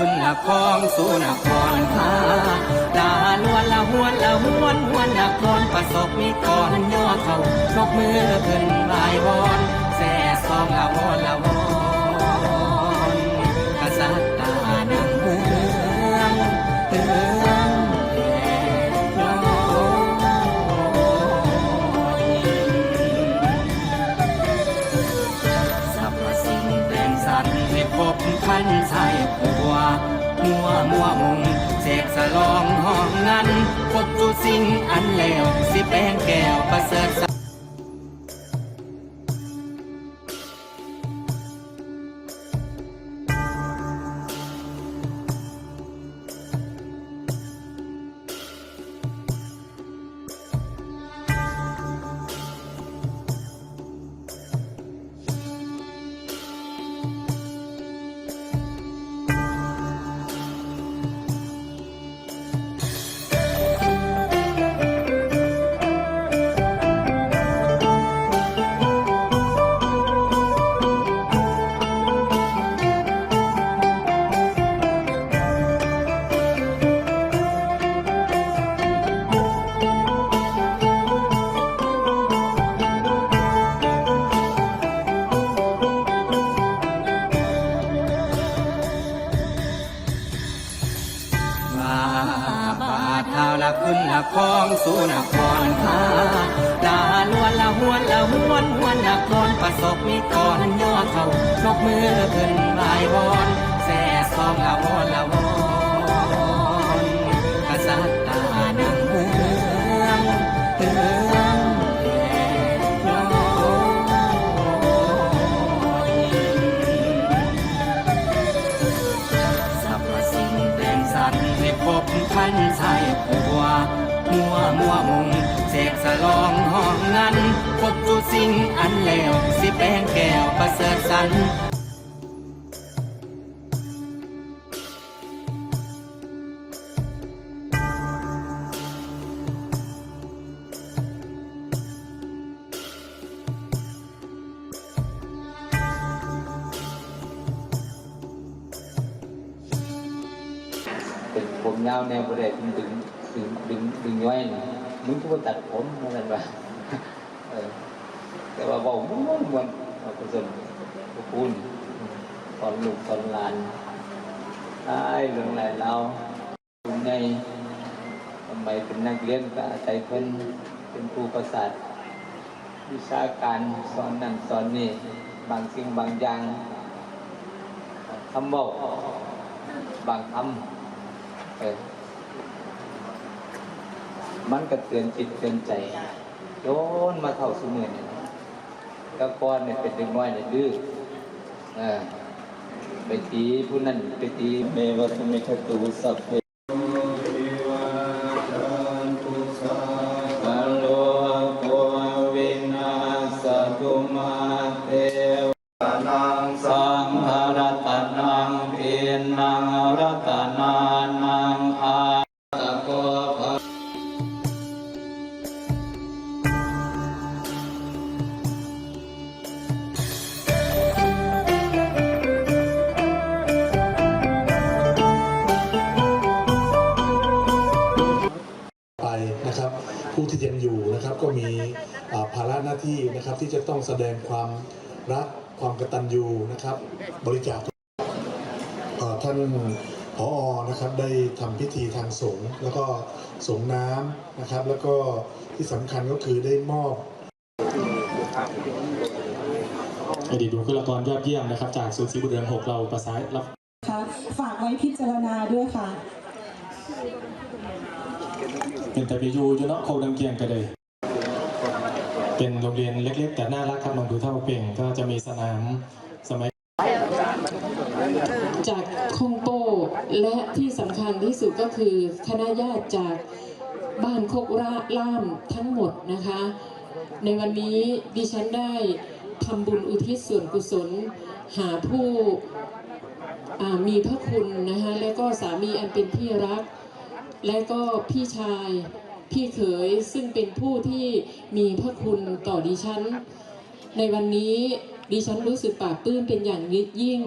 ขึ้นละคองสู่นครพาลาลวนละหวนละหวนหวนนครประสบมีก่อนย่อเขานกมือขึ้นบายวอนแส่ซองละวอนละวอนกษัตริย์ตานังเมือง พันใส่ผัวมัวมัวมุงเสกสลองห้องนั้นพบจุสิ่งอันแล้วสิแป้งแก้วประเสริฐ ขึ้นละคองสู่นครพาลาลวนละหวนละหวนหวนนครประสบมีก่อนย่อเขานกมือขึ้นบายวอนแส่ซองละวอนละวอนกษัตริย์ตาหนังเมือง รรให้พบพันใส่ผัว มัวมัวมุงเสกสลองห้องนั้นพบทุกสิ่งอันแล้วสิแป้งแก้วประเสริฐสัน ผมยาวแนวบริเวณดึงดึงดึงดึงย้อยนะมึงก็มาตัดผมนั่นว่าเออแต่ว่าบอกม้วนม้วนเอาไปส่งพวกคุณตอนลูกตอนหลานไอ้เรื่องหลายเราคุณไงทำไมเป็นนักเรียนก็อาศัยเพิ่นเป็นครูประสาทวิชาการสอนนั่นสอนนี่บางสิ่งบางอย่างคำบอกบางคำ เออมันก็เตือนจิตเตือนใจโยนมาเท่าสมือเนี่ยก็ก้อนเนี่ยเป็นเด็กน้อยเนี่ยดื้อเออไปตีผู้นั้นไปตีเมวัตมิคตูสัพเพกัลโลโกวินาสตุม ก็มีอ่าภาระหน้าที่นะครับที่จะต้องแสดงความรักความกตัญญูนะครับ บริจาคเอ่อท่านผอนะครับได้ทำพิธีทางสงฆ์แล้วก็สงน้ำนะครับ แล้วก็ที่สำคัญก็คือได้มอบอดีตบุคลากรยอดเยี่ยมนะครับ จากศูนย์ศรีบุญเรือนหกเราประสานรับคะฝากไว้พิจารณาด้วยค่ะเป็นแต่พิยูอยู่เนาะโคดังเกียงกันเลย เป็นโรงเรียนเล็ก ๆ แต่น่ารักครับลองดูเท่าเป่งก็จะมีสนามสมัยจากคงโปและที่สำคัญที่สุดก็คือคณะญาติจากบ้านโคกราล่ามทั้งหมดนะคะ ในวันนี้ดิฉันได้ทำบุญอุทิศส่วนกุศล หาผู้มีพระคุณนะคะและก็สามีอันเป็นที่รัก และก็พี่ชาย พี่เขยซึ่งเป็นผู้ที่มีพระคุณต่อดิฉัน ในวันนี้ดิฉันรู้สึกปลาบปลื้มเป็นอย่างยิ่ง